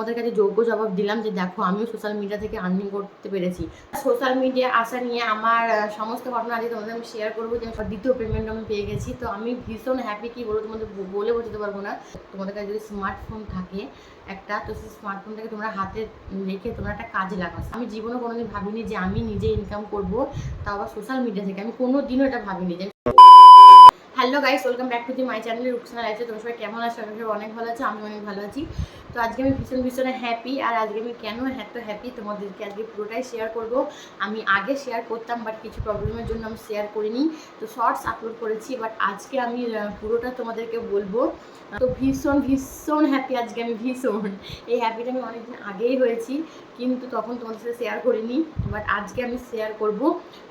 ওদের কাছে যোগ্য জবাব দিলাম যে দেখো, আমিও সোশ্যাল মিডিয়া থেকে আর্নিং করতে পেরেছি। সোশ্যাল মিডিয়া আসা নিয়ে আমার সমস্ত ঘটনা আজকে তোমাদের আমি শেয়ার করব যে দ্বিতীয় পেমেন্ট আমি পেয়ে গেছি। তো আমি ভীষণ হ্যাপি কি বলব তোমাদের বলে বোঝাতে পারব না। তোমাদের কাছে যদি স্মার্টফোন থাকে একটা, তো সেই স্মার্টফোনটাকে তোমরা হাতে রেখে তোমরা একটা কাজে লাগাও। আমি জীবনে কোনোদিন ভাবিনি যে আমি নিজে ইনকাম করব, তাও আবার সোশ্যাল মিডিয়া থেকে। আমি কোনো দিনও এটা ভাবিনি যে hello guys welcome back to the my channel Ruksana লাইফে তোমার সবাই কেমন আছো? আমি অনেক ভালো আছি আমি অনেক ভালো আছি। তো আজকে আমি ভীষণ ভীষণ হ্যাপি আর আজকে আমি কেন এত হ্যাপি তোমাদেরকে আজকে পুরোটাই শেয়ার করব। আমি আগে শেয়ার করতাম বাট কিছু প্রবলেমের জন্য আমি শেয়ার করিনি। তো শর্টস আপলোড করেছি বাট আজকে আমি পুরোটা তোমাদেরকে বলব। তো ভীষণ ভীষণ হ্যাপি আজকে আমি, ভীষণ। এই হ্যাপিটা আমি অনেকদিন আগেই হয়েছি, কিন্তু তখন তোমাদের সাথে শেয়ার করিনি বাট আজকে আমি শেয়ার করব।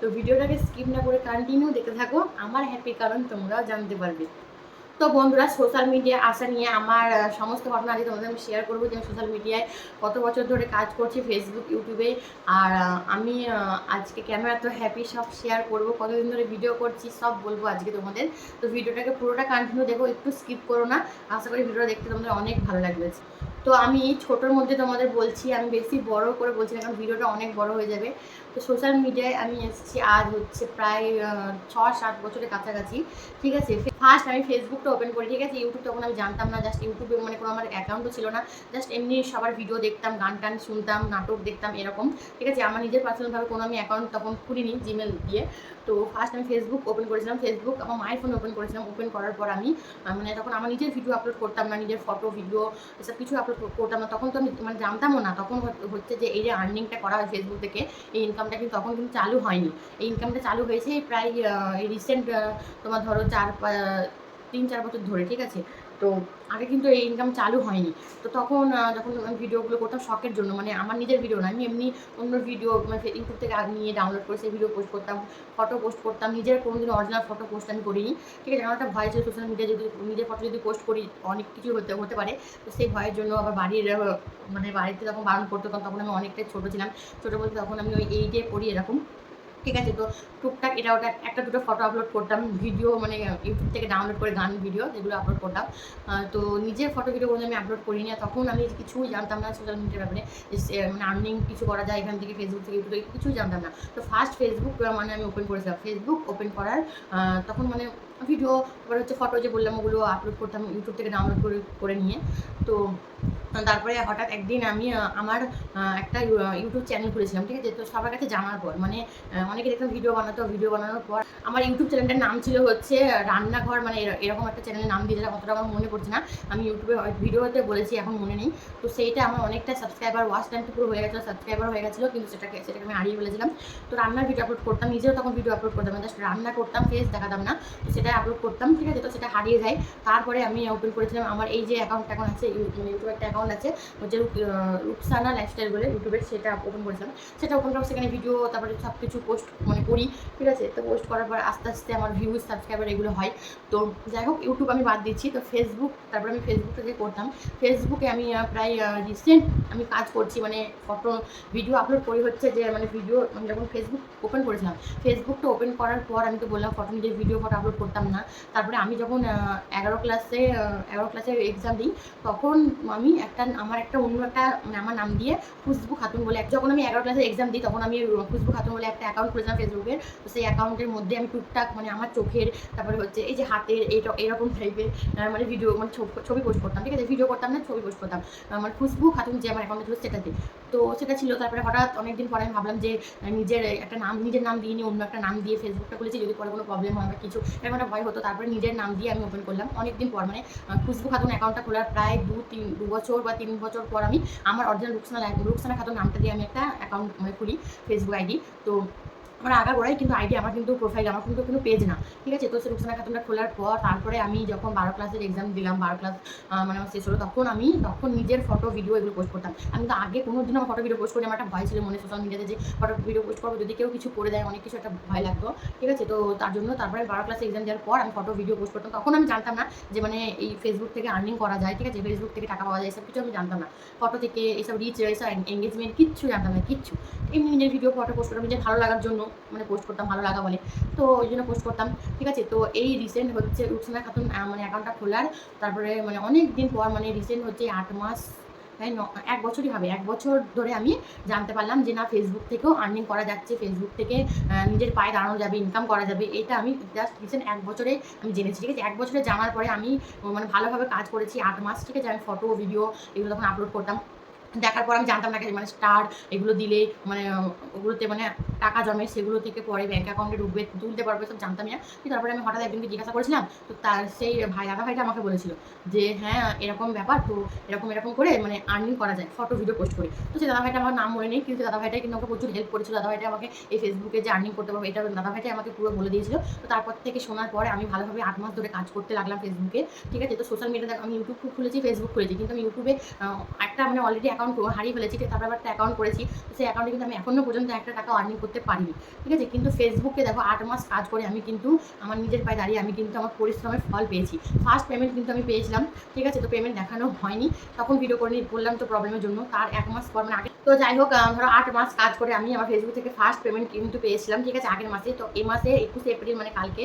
তো ভিডিওটাকে স্কিপ না করে কন্টিনিউ দেখতে থাকো। আমার হ্যাপি কারণ তোমরাও জানতে পারবে। তো বন্ধুরা সোশ্যাল মিডিয়া আসা নিয়ে আমার সমস্ত ঘটনা আজকে তোমাদের আমি শেয়ার করব। যে আমি সোশ্যাল মিডিয়ায় কত বছর ধরে কাজ করছি ফেসবুক ইউটিউবে আর আমি আজকে কেন এত হ্যাপি সব শেয়ার করব। কতদিন ধরে ভিডিও করছি, সব বলব আজকে তোমাদের। তো ভিডিওটাকে পুরোটা কন্টিনিউ দেখো, একটু স্কিপ করো না। আশা করি ভিডিওটা দেখতে তোমাদের অনেক ভালো লাগবে। তো আমি ছোটোর মধ্যে তোমাদের বলছি, আমি বেশি বড় করে বলছি না, কারণ ভিডিওটা অনেক বড় হয়ে যাবে। তো সোশ্যাল মিডিয়ায় আমি এসেছি আজ হচ্ছে প্রায় ছ সাত বছরের কাছাকাছি, ঠিক আছে? ফার্স্ট আমি ফেসবুকটা ওপেন করি, ঠিক আছে? ইউটিউব তখন আমি জানতাম না জাস্ট ইউটিউবে মানে কোনো আমার অ্যাকাউন্টও ছিল না জাস্ট এমনি সবার ভিডিও দেখতাম, গান টান শুনতাম, নাটক দেখতাম, এরকম, ঠিক আছে? আমার নিজের পার্সোনালভাবে কোনো আমি অ্যাকাউন্ট তখন খুলিনি জিমেল দিয়ে। তো ফার্স্ট আমি ফেসবুক ওপেন করেছিলাম ফেসবুক আমার মায়ের ফোনে ওপেন করেছিলাম ওপেন করার পর আমি মানে তখন আমার নিজের ভিডিও আপলোড করতাম না, নিজের ফটো ভিডিও এসব কিছু আপলোড করতাম না, তখন তো আমি মানে জানতামও না, তখন হচ্ছে- যে এই যে আর্নিংটা করা হয় ফেসবুক থেকে, এই ইনকামটা কিন্তু তখন কিন্তু চালু হয়নি। এই ইনকামটা চালু হয়েছে এই প্রায় রিসেন্ট তোমার ধরো চার তিন চার বছর ধরে, ঠিক আছে? তো আগে কিন্তু এই ইনকাম চালু হয়নি। তো তখন যখন ভিডিওগুলো করতাম, শখের জন্য মানে আমার নিজের ভিডিও না, আমি এমনি অন্য ভিডিও মানে ইউটিউব থেকে আগে নিয়ে ডাউনলোড করে সেই ভিডিও পোস্ট করতাম ফটো পোস্ট করতাম, নিজের কোনোদিন অরিজিনাল ফটো পোস্ট আমি করিনি। ঠিক আছে, আমার একটা ভয় ছিল সোশ্যাল মিডিয়া যদি, নিজের ফটো যদি পোস্ট করি, অনেক কিছু হতে হতে পারে। তো সেই ভয়ের জন্য আবার বাড়ির মানে বাড়িতে যখন বারণ করতো, তখন আমি অনেকটাই ছোটো ছিলাম। ছোটো বলতে তখন আমি ওই এইটে পড়ি এরকম। ঠিক আছে, তো টুকটাক এটা ওটা একটা দুটো ফটো আপলোড করতাম ভিডিও মানে ইউটিউব থেকে ডাউনলোড করে গান ভিডিও যেগুলো আপলোড করতাম। তো নিজের ফটো ভিডিও কোনো আমি আপলোড করি না তখন আমি কিছুই জানতাম না সোশ্যাল মিডিয়ার ব্যাপারে। মানে আর্নিং কিছু করা যায় এখান থেকে ফেসবুক থেকে ইউটিউব কিছুই জানতাম না। তো ফার্স্ট ফেসবুক মানে আমি ওপেন করেছিলাম। ফেসবুক ওপেন করার তখন মানে ভিডিও তারপরে হচ্ছে ফটো যে বললাম, ওগুলো আপলোড করতাম ইউটিউব থেকে ডাউনলোড করে করে নিয়ে। তো তারপরে হঠাৎ একদিন আমি আমার একটা ইউটিউব চ্যানেল খুলেছিলাম, ঠিক আছে? তো সবার কাছে জানার পর মানে অনেকে দেখতাম ভিডিও বানাতো ভিডিও বানানোর পর আমার ইউটিউব চ্যানেলটার নাম ছিল হচ্ছে রান্নাঘর মানে এর- এরকম একটা চ্যানেলের নাম দিয়েছিলাম অতটা আমার মনে পড়ছে না। আমি ইউটিউবে ভিডিওতে বলেছি, এখন মনে নেই। তো সেইটা আমার অনেকটা সাবস্ক্রাইবার ওয়াচ টাইম পুরো হয়ে গেছিল সাবস্ক্রাইবার হয়ে গেছিল, কিন্তু সেটাকে সেটাকে আমি হারিয়ে ফেলেছিলাম। তো রান্নার ভিডিও আপলোড করতাম, নিজেও তখন ভিডিও আপলোড করতাম জাস্ট রান্না করতাম ফেস দেখাতাম না। তো সেটা আপলোড করতাম, ঠিক আছে? তো সেটা হারিয়ে যায়। তারপরে আমি ওপেন করেছিলাম, আমার এই যে অ্যাকাউন্ট এখন আছে, ইউ- মানে একটা অ্যাকাউন্ট আছে, হচ্ছে রূপ- রূপসানা লাইফস্টাইল বলে ইউটিউবের সেটা ওপেন করেছিলাম। সেটা ওপেন করার সেখানে ভিডিও তারপরে সব কিছু পোস্ট মানে করি, ঠিক আছে? তো পোস্ট করার পর আস্তে আস্তে আমার ভিউজ সাবস্ক্রাইবার এগুলো হয়। তো যাই হোক, ইউটিউব আমি বাদ দিচ্ছি। তো ফেসবুক তারপরে আমি ফেসবুক থেকে করতাম। ফেসবুকে আমি প্রায় রিসেন্ট আমি কাজ করছি মানে ফটো ভিডিও আপলোড করি হচ্ছে যে মানে ভিডিও মানে যখন ফেসবুক ওপেন করেছিলাম ফেসবুকটা ওপেন করার পর আমি তো বললাম ফটো নিজের ভিডিও ফটো আপলোড করতাম না। তারপরে আমি যখন এগারো ক্লাসে এগারো ক্লাসে এক্সাম দিই, তখন আমি একটা আমার একটা অন্য একটা মানে আমার নাম দিয়ে খুশবু খাতুন বলে যখন আমি এগারো ক্লাসে এক্সাম দিই, তখন আমি খুশবু খাতুন বলে একটা অ্যাকাউন্ট করেছিলাম ফেসবুকের তো সেই অ্যাকাউন্টের মধ্যে আমি টুকটাক মানে আমার চোখের, তারপরে হচ্ছে এই যে হাতের, এইটা, এরকম টাইপের মানে ভিডিও মানে ছবি- পোস্ট করতাম, ঠিক আছে? ভিডিও করতাম না, ছবি পোস্ট করতাম। আমার খুশবু খাতুন যে আমার অ্যাকাউন্টে ছিল সেটাতে তো সেটা ছিল, তারপরে হঠাৎ অনেকদিন পরে আমি ভাবলাম যে নিজের একটা নাম, নিজের নাম দিয়ে নিয়ে অন্য একটা নাম দিয়ে ফেসবুকটা খুলেছি, যদি পরে কোনো প্রবলেম হয় বা কিছু, এরকম একটা ভয় হতো। তারপরে নিজের নাম দিয়ে আমি ওপেন করলাম। অনেকদিন পর মানে খুশবু খাতুন অ্যাকাউন্টটা খোলার প্রায় দু তিন দু বছর বা তিন বছর পর আমি আমার অরিজিনাল রুকসানা রুকসানা খাতুন নামটা দিয়ে আমি একটা অ্যাকাউন্ট মানে খুলি ফেসবুক আইডি তো আমার আগা গোড়াই কিন্তু আইডি, আমার কিন্তু প্রোফাইল আমার কিন্তু কোনো পেজ না। ঠিক আছে? তো রুকসানা খাতুনটা খোলার পর তারপরে আমি যখন বারো ক্লাসের এক্সাম দিলাম, বারো ক্লাস মানে আমার শেষ হলো, তখন আমি, তখন নিজের ফটো ভিডিও এগুলো পোস্ট করতাম। আমি তো আগে কোনো দিন আমার ফটো ভিডিও পোস্ট করি আমার একটা ভয় ছিল মনে সোশ্যাল মিডিয়াতে যে ফটো ভিডিও পোস্ট করব, যদি কেউ কিছু করে দেয়, অনেক কিছু একটা ভয় লাগতো। ঠিক আছে? তো তার জন্য তারপরে বারো ক্লাসে এক্সাম দেওয়ার পর আমি ফটো ভিডিও পোস্ট করতাম। তখন আমি জানতাম না যে মানে এই ফেসবুক থেকে আর্নিং করা যায়। ঠিক আছে? ফেসবুক থেকে টাকা পাওয়া যায়, এসব কিছু আমি জানতাম না। ফটো থেকে এসব রিচ এসব এঙ্গেজমেন্ট কিচ্ছু জানতাম না, কিচ্ছু। এমনি নিজের ভিডিও ফটো পোস্ট করতাম নিজের ভালো লাগার জন্য মানে পোস্ট করতাম, ভালো লাগা বলে। তো ওই জন্য পোস্ট করতাম, ঠিক আছে? তো এই রিসেন্ট হচ্ছে রুকসানা খাতুন মানে অ্যাকাউন্টটা খোলার, তারপরে মানে অনেক দিন পর মানে রিসেন্ট হচ্ছে আট মাস প্রায় ন, এক বছরই হবে, এক বছর ধরে আমি জানতে পারলাম যে না ফেসবুক থেকেও আর্নিং করা যাচ্ছে ফেসবুক থেকে নিজের পায়ে দাঁড়ানো যাবে ইনকাম করা যাবে, এটা আমি জাস্ট রিসেন্ট এক বছরে আমি জেনেছি, ঠিক আছে? এক বছরে জানার পরে আমি মানে ভালোভাবে কাজ করেছি আট মাস, ঠিক আছে? আমি ফটো ভিডিও এগুলো তখন আপলোড করতাম। দেখার পর আমি জানতাম না মানে স্টার এগুলো দিলে মানে ওগুলোতে মানে টাকা জমে, সেগুলো থেকে পরে ব্যাঙ্ক অ্যাকাউন্টে ঢুকবে, তুলতে পারবে, সব জানতামই না। তারপরে আমি হঠাৎ একদিনকে জিজ্ঞাসা করেছিলাম, তো তার সেই ভাই, দাদা ভাইটা আমাকে বলেছিল যে হ্যাঁ এরকম ব্যাপার, তো এরকম এরকম করে মানে আর্নিং করা যায় ফটো ভিডিও পোস্ট করে। তো সেই দাদা ভাইটা আমার নাম মনে নেই, কিন্তু দাদা ভাইটাই কিন্তু আমাকে প্রচুর হেল্প করেছিল। দাদা ভাইটা আমাকে এই ফেসবুকে যে আর্নিং করতে পারব, এটা দাদা ভাইটাই আমাকে পুরো বলে দিয়েছিল। তো তারপর থেকে শোনার পরে আমি ভালোভাবে আট মাস ধরে কাজ করতে লাগলাম ফেসবুকে ঠিক আছে? তো সোশ্যাল মিডিয়াতে আমি ইউটিউব খুলেছি ফেসবুক খুলেছি। কিন্তু আমি ইউটিউবে একটা মানে অলরেডি অ্যাকাউন্ট হারিয়ে ফেলেছি তারপর আবার একটা অ্যাকাউন্ট করেছি সেই অ্যাকাউন্টে কিন্তু আমি এখনও পর্যন্ত একটা টাকা আর্নিং করতে পারিনি, ঠিক আছে? কিন্তু ফেসবুকে দেখো আট মাস কাজ করে আমি কিন্তু আমার নিজের পায়ে দাঁড়িয়ে আমি কিন্তু আমার পরিশ্রমের ফল পেয়েছি। ফার্স্ট পেমেন্ট কিন্তু আমি পেয়েছিলাম, ঠিক আছে? তো পেমেন্ট দেখানো হয়নি, তখন ভিডিও করে নিয়ে বললাম তো প্রবলেমের জন্য, তার এক মাস পর মানে আগে তো যাই হোক ধরো আট মাস কাজ করে আমি আমার ফেসবুক থেকে ফার্স্ট পেমেন্ট কিন্তু পেয়েছিলাম, ঠিক আছে, আগের মাসে তো এই মাসে একুশে এপ্রিল মানে কালকে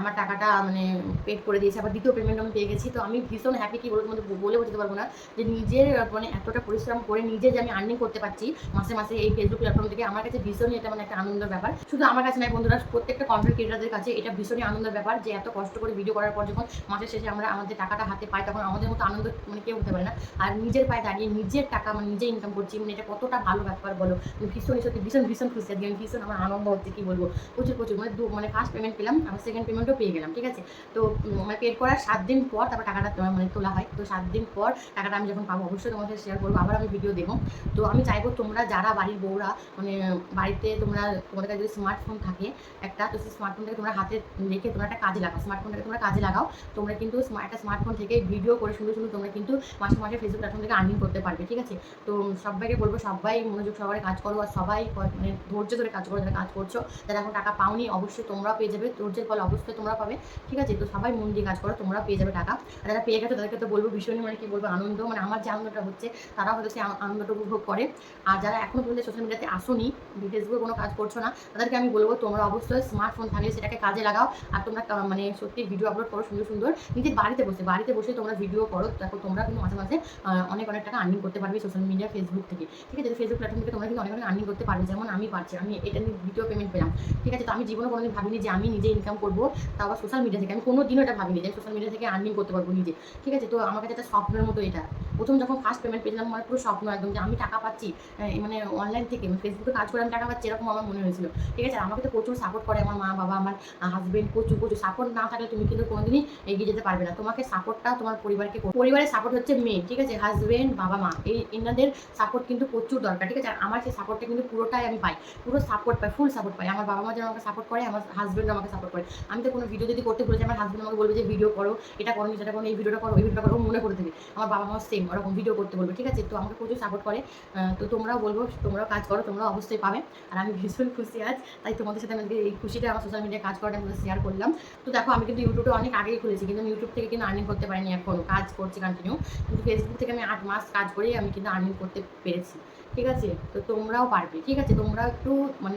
আমার টাকাটা মানে পেড করে দিয়েছে। আবার দ্বিতীয় পেমেন্ট আমি পেয়ে গেছি। তো আমি ভীষণ হ্যাপি কি বলব তোমাদের, বলে বোঝাতে পারব না যে নিজের মানে এতটা পরিশ্রম করে নিজে যে আমি আর্নিং করতে পারছি, মাসে মাসে এই ফেসবুক প্ল্যাটফর্ম থেকে, আমার কাছে ভীষণই এটা মানে একটা আনন্দের ব্যাপার। শুধু আমার কাছে নয় বন্ধুরা, প্রত্যেকটা কন্টেন্ট ক্রিয়েটারদের কাছে এটা ভীষণই আনন্দের ব্যাপার যে এত কষ্ট করে ভিডিও করার পর যখন মাসের শেষে আমরা আমাদের টাকাটা হাতে পাই, তখন আমাদের মতো আনন্দ মানে কেউ হতে পারে না। আর নিজের পায়ে দাঁড়িয়ে নিজের টাকা মানে নিজে ইনকাম করছি মানে এটা কতটা ভালো ব্যাপার বলো? ভীষণ সত্যি, ভীষণ ভীষণ খুশি আজকে আমি ভীষণ আমার আনন্দ হচ্ছে, কি বলব? প্রচুর প্রচুর। মানে দু মানে ফার্স্ট পেমেন্ট পেলাম আমার সেকেন্ড পেমেন্টও পেয়ে গেলাম, ঠিক আছে? তো মানে পেড করার সাত দিন পর তারপর টাকাটা মানে তোলা হয়। তো সাত দিন পর টাকাটা আমি যখন পাবো, অবশ্যই তোমাদের শেয়ার করব, আবার আমি ভিডিও দেবো। তো আমি চাইব তোমরা যারা বাড়ির বউরা মানে বাড়িতে তোমরা, তোমাদের কাছে যদি স্মার্টফোন থাকে একটা, তো সেই স্মার্টফোনটাকে তোমরা হাতে রেখে তোমরা একটা কাজে লাগাও। স্মার্টফোনটাকে তোমরা কাজে লাগাও, তোমরা কিন্তু একটা স্মার্টফোন থেকে ভিডিও করে সুন্দর সুন্দর তোমরা কিন্তু মাসে মাসে ফেসবুক প্ল্যাটফর্ম থেকে আর্নিং করতে পারবে, ঠিক আছে? তো সবাইকে বলব সবাই মনোযোগ সহকারে কাজ করো আর সবাই মানে ধৈর্য ধরে কাজ করো, যারা কাজ করছ, যারা এখন টাকা পাওনি, অবশ্যই তোমরাও পেয়ে যাবে। ধৈর্যের ফল অবশ্যই তোমরা পাবে। ঠিক আছে? তো সবাই মন দিয়ে কাজ করো, তোমরা পেয়ে যাবে টাকা। আর যারা পেয়ে গেছো, তাদেরকে তো বলব ভীষণই মানে কি বলব, আনন্দ। মানে আমার যে আনন্দটা হচ্ছে তারা হয়তো সেই আনন্দটা উপভোগ করে। আর যারা এখনও পর্যন্ত সোশ্যাল মিডিয়াতে আসোনি ফেসবুকে কোনো কাজ করছ না, তাদেরকে আমি বলব, তোমরা অবশ্যই স্মার্টফোন থাকলে সেটাকে কাজে লাগাও। আর তোমরা মানে সত্যি ভিডিও আপলোড করো সুন্দর সুন্দর। নিজের বাড়িতে বসে বাড়িতে বসে তোমরা ভিডিও করো। দেখো, তোমরা কিন্তু মাঝে মাঝে অনেক অনেক টাকা আর্নিং করতে পারবে সোশ্যাল মিডিয়া ফেসবুক থেকে। ঠিক আছে ফেসবুক প্ল্যাটফর্ম থেকে তোমরা কিন্তু অনেক অনেক আর্নিং করতে পারবে। যেমন আমি পারছি, আমি এটা নিয়ে ভিডিও পেমেন্ট পেলাম। ঠিক আছে, তো আমি জীবনে কোনোদিন ভাবিনি যে আমি নিজে ইনকাম করব, তাও আবার সোশ্যাল মিডিয়া থেকে। আমি কোনো দিনও এটা ভাবিনি যে সোশ্যাল মিডিয়া থেকে আর্নিং করতে পারব নিজে। ঠিক আছে, তো আমার কাছে একটা স্বপ্নের মতো এটা। প্রথম যখন ফার্স্ট পেমেন্ট পেয়েছিলাম, আমার পুরো স্বপ্ন একদম যে আমি টাকা পাচ্ছি মানে অনলাইন থেকে ফেসবুকে কাজ করে আমি টাকা পাচ্ছি, এরকম আমার মনে হয়েছিল। ঠিক আছে? আমাকে তো প্রচুর সাপোর্ট করে আমার মা, বাবা, আমার হাজব্যান্ড প্রচুর প্রচুর সাপোর্ট না থাকলে তুমি কিন্তু কোনোদিনই এগিয়ে যেতে পারবে না। তোমাকে সাপোর্টটা তোমার পরিবারকে পরিবারের সাপোর্ট হচ্ছে মেন ঠিক আছে? হাজব্যান্ড বাবা, মা, এই এনাদের সাপোর্ট কিন্তু প্রচুর দরকার, ঠিক আছে? আমার সেই সাপোর্টটা কিন্তু পুরোটাই আমি পাই, পুরো সাপোর্ট পাই ফুল সাপোর্ট পাই। আমার বাবা মা যেন আমাকে সাপোর্ট করে, আমার হাজব্যান্ড আমাকে সাপোর্ট করে। আমি তো কোনো ভিডিও যদি করতে ভুলে যাই, আমার হাজব্যান্ড আমাকে বলবে যে ভিডিও করো, এটা করো সেটা করো, এই ভিডিওটা করো, এই ভিডিওটা করো মনে করে দেবে আমার বাবা মা সেম ওরকম ভিডিও করতে বলবে, ঠিক আছে? তো আমাকে প্রচুর সাপোর্ট করে। তো তোমরাও বলব, তোমরাও কাজ করো তোমরা অবশ্যই পাবে। আর আমি ভীষণ খুশি আজ, তাই তোমাদের সাথে আমি এই খুশিটা আমার সোশ্যাল মিডিয়ায় কাজ করাটা আমি শেয়ার করলাম। তো দেখো, আমি কিন্তু ইউটিউবে অনেক আগেই খুলেছি, কিন্তু আমি ইউটিউব থেকে কিন্তু আর্নিং করতে পারিনি এখন, কাজ করছি কন্টিনিউ কিন্তু ফেসবুক থেকে আমি আট মাস কাজ করেই আমি কিন্তু আর্নিং করতে পেরেছি। ঠিক আছে? তো তোমরাও পারবে, ঠিক আছে? তোমরা একটু মানে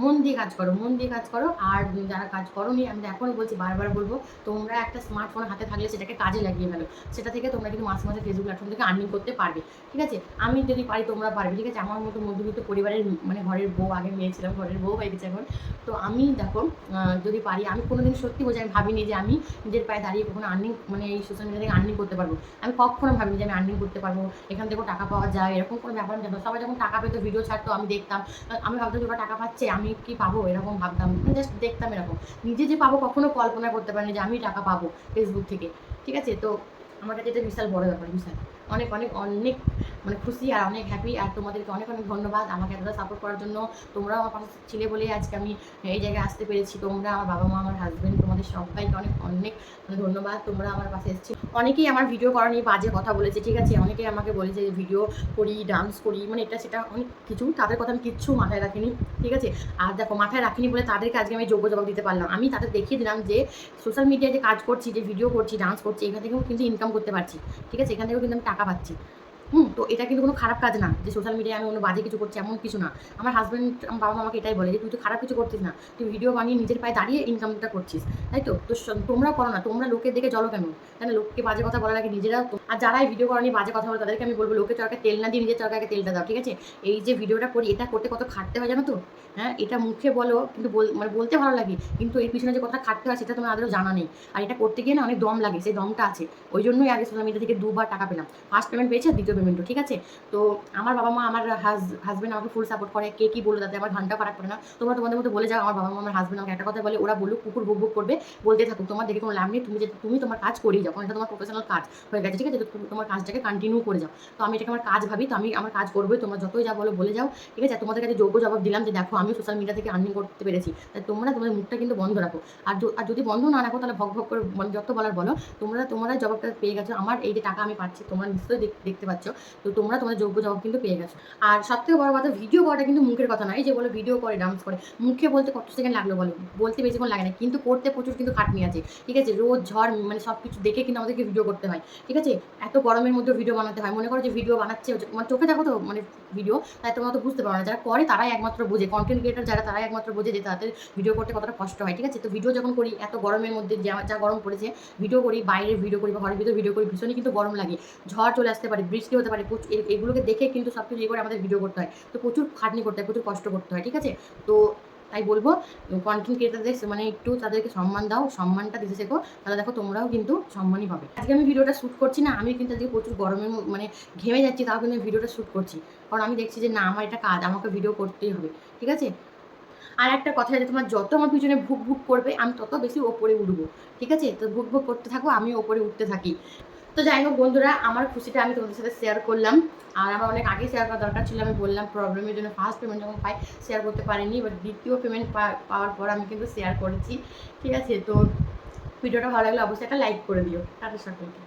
মন দিয়ে কাজ করো, মন দিয়ে কাজ করো। আর যারা কাজ করো নি আমি এখনই বলছি, বারবার বলব, তোমরা একটা স্মার্টফোন হাতে থাকলে সেটাকে কাজে লাগিয়ে ফেলো। সেটা থেকে তোমরা কিন্তু মাসে মাসে ফেসবুক প্ল্যাটফর্ম থেকে আর্নিং করতে পারবে, ঠিক আছে? আমি যদি পারি, তোমরা পারবে, ঠিক আছে? আমার মতো মধ্যবিত্ত পরিবারের মানে ঘরের বউ, আগে মেয়ে ছিলাম, ঘরের বউ হয়ে গেছে এখন। তো আমি দেখো যদি পারি, আমি কোনোদিন সত্যি বোঝাই আমি ভাবিনি যে আমি নিজের পায়ে দাঁড়িয়ে কখনো আর্নিং মানে এই সোশ্যাল মিডিয়া থেকে আর্নিং করতে পারব। আমি কখনো ভাবিনি যে আমি আর্নিং করতে পারব। এখান থেকেও টাকা পাওয়া যায়, এরকম কোনো ব্যাপার আমি জানতাম সবাই যখন টাকা পেতো ভিডিও ছাড়তো, আমি দেখতাম। আমি ভাবতাম যে টাকা পাচ্ছে, আমি কি পাবো? এরকম ভাবতাম। জাস্ট দেখতাম এরকম। নিজে যে পাবো, কখনো কল্পনা করতে পারিনি যে, আমি টাকা পাবো ফেসবুক থেকে। ঠিক আছে? তো আমার কাছে এটা বিশাল বড় ব্যাপার, বিশাল। অনেক অনেক অনেক মানে খুশি আর অনেক হ্যাপি আর তোমাদেরকে অনেক অনেক ধন্যবাদ আমাকে এতটা সাপোর্ট করার জন্য। তোমরাও আমার পাশে ছিলে বলেই আজকে আমি এই জায়গায় আসতে পেরেছি। তোমরা আমার বাবা মা, আমার হাজব্যান্ড তোমাদের সবাইকে অনেক অনেক মানে ধন্যবাদ। তোমরা আমার পাশে এসেছি। অনেকেই আমার ভিডিও করা নিয়ে বাজে কথা বলেছে, ঠিক আছে? অনেকেই আমাকে বলেছে যে ভিডিও করি ডান্স করি মানে এটা সেটা অনেক কিছু। তাদের কথা আমি কিচ্ছু মাথায় রাখিনি, ঠিক আছে? আর দেখো, মাথায় রাখিনি বলে তাদেরকে আজকে আমি যোগ্য জবাব দিতে পারলাম। আমি তাদের দেখিয়ে দিলাম যে সোশ্যাল মিডিয়ায় যে কাজ করছি, যে ভিডিও করছি ডান্স করছি, এখান থেকেও কিন্তু ইনকাম করতে পারছি, ঠিক আছে? এখান থেকেও কিন্তু আমি টাকা পাচ্ছি। হুম, তো এটা কিন্তু কোনো খারাপ কাজ না যে সোশ্যাল মিডিয়ায় আমি কোনো বাজে কিছু করছি, এমন কিছু না। আমার হাজব্যান্ড আমার বাবা মা আমাকে এটাই বলে যে, তুই তো খারাপ কিছু করছিস না। তুই ভিডিও বানিয়ে নিজের পায়ে দাঁড়িয়ে ইনকামটা করছিস। তাই তো? তো তোমরাও করো না। তোমরা লোকের দেখে চলো কেন? কেন লোককে বাজে কথা বলার আগে নিজেরাও আর যারা ভিডিও করেনি বাজে কথা বলে, তাদেরকে আমি বলব লোকের চরকায় তেল না দিয়ে নিজের চরকাকে তেলটা দাও, ঠিক আছে? এই যে ভিডিওটা করি, এটা করতে কত খাটতে হয় জানো তো? হ্যাঁ এটা মুখে বলো, কিন্তু মানে বলতে ভালো লাগে, কিন্তু এর পিছনে যে কতটা খাটতে হয়, সেটা তোমার আদৌ জানা নেই। আর এটা করতে গিয়ে না অনেক দম লাগে, সেই দমটা আছে। ওই জন্যই আগে সোশ্যাল মিডিয়া থেকে দুবার টাকা পেলাম। ফার্স্ট পেমেন্ট পেয়েছে, দ্বিতীয় পেমেন্টও ঠিক আছে? তো আমার বাবা মা, আমার হাজব্যান্ড আমাকে ফুল সাপোর্ট করে। কে কি বলল তাতে আমার ঘণ্টা ফারাক করে না। তোমরা তোমাদের মধ্যে বলে যাও, আমার বাবা মা, আমার হাজব্যান্ড আমাকে একটা কথা বলে, ওরা বলুক, কুকুর বুক বুক করবে, বলতে থাকুক। তোমার দেখে কোনো লাভ নেই, তুমি যে, তুমি তোমার কাজ করেই যাও এটা তোমার প্রফেশনাল কাজ হয়ে গেছে, ঠিক আছে? তুমি তোমার কাজটাকে কন্টিনিউ করে যাও। তো আমি এটাকে আমার কাজ ভাবি, তো আমি আমার কাজ করবোই, তোমরা যতই যা বলো, বলে যাও, ঠিক আছে? তোমাদের কাছে যোগ্য জবাব দিলাম যে, দেখো, আমি সোশ্যাল মিডিয়া থেকে আর্নিং করতে পেরেছি। তাই তোমরা তোমাদের মুখটা কিন্তু বন্ধ রাখো। আর আর যদি বন্ধ না রাখো, তাহলে ভক ভক করে মানে যত বলার বলো, তোমরা তোমরা জবাবটা পেয়ে গেছো। আমার এই যে টাকা আমি পাচ্ছি, তোমরা নিশ্চয়ই দেখতে পাচ্ছ। তো তোমরা তোমাদের যোগ্য জবাব কিন্তু পেয়ে গেছো। আর সব থেকে বড় কথা ভিডিও করাটা কিন্তু মুখের কথা নয় যে বলো ভিডিও করে ডান্স করে, মুখে বলতে কত সেকেন্ড লাগল বলো? বলতে বেশিক্ষণ লাগে না, কিন্তু করতে প্রচুর কিন্তু খাটনি আছে, ঠিক আছে? রোদ, ঝড় মানে সব কিছু দেখে কিন্তু আমাদেরকে ভিডিও করতে হয়, ঠিক আছে? এত গরমের মধ্যে ভিডিও বানাতে হয়, মনে করো যে ভিডিও বানাচ্ছে মানে চোখে দেখো তো মানে ভিডিও তাই তোমরা তো বুঝতে পারো না, যারা করে তারাই একমাত্র বোঝে কন্টেন্ট ক্রিয়েটার যারা তারাই একমাত্র বোঝে যে তাদের ভিডিও করতে কতটা কষ্ট হয়, ঠিক আছে? তো ভিডিও যখন করি, এত গরমের মধ্যে যা গরম পড়েছে ভিডিও করি, বাইরে ভিডিও করি বা ঘরের ভিতরে ভিডিও করি, ভীষণই কিন্তু গরম লাগে, ঝড় চলে আসতে পারে, বৃষ্টি হতে পারে এগুলোকে দেখে কিন্তু সব কিছু করে আমাদের ভিডিও করতে হয়। তো প্রচুর খাটনি করতে হয়, প্রচুর কষ্ট করতে হয়, ঠিক আছে? তো তাই বলব কন্টেন্ট ক্রিয়েটারদের মানে একটু তাদেরকে সম্মান দাও, সম্মানটা দিতে শেখো, তাহলে দেখো তোমরাও কিন্তু সম্মানই পাবে। আজকে আমি ভিডিওটা শ্যুট করছি না, আমি কিন্তু আজকে প্রচুর গরমের মানে ঘেমে যাচ্ছি, তাও কিন্তু ভিডিওটা শ্যুট করছি। কারণ আমি দেখছি যে না, আমার এটা কাজ, আমাকে ভিডিও করতেই হবে, ঠিক আছে? আর একটা কথা যে তোমার যত আমার পিছনে ভুক ভুক করবে, আমি তত বেশি ওপরে উঠবো, ঠিক আছে? তো ভুক ভুক করতে থাকো আমি ওপরে উঠতে থাকি। তো যাই হোক বন্ধুরা, আমার খুশিটা আমি তোমাদের সাথে শেয়ার করলাম। আর আমার অনেক আগে শেয়ার করা দরকার ছিল, আমি বললাম প্রবলেমের জন্য ফার্স্ট পেমেন্ট যখন পাই শেয়ার করতে পারিনি বাট দ্বিতীয় পেমেন্ট পাওয়ার পর আমি কিন্তু শেয়ার করেছি। ঠিক আছে, তো ভিডিওটা ভালো লাগলে অবশ্যই একটা লাইক করে দিও। টাটা সকলকে।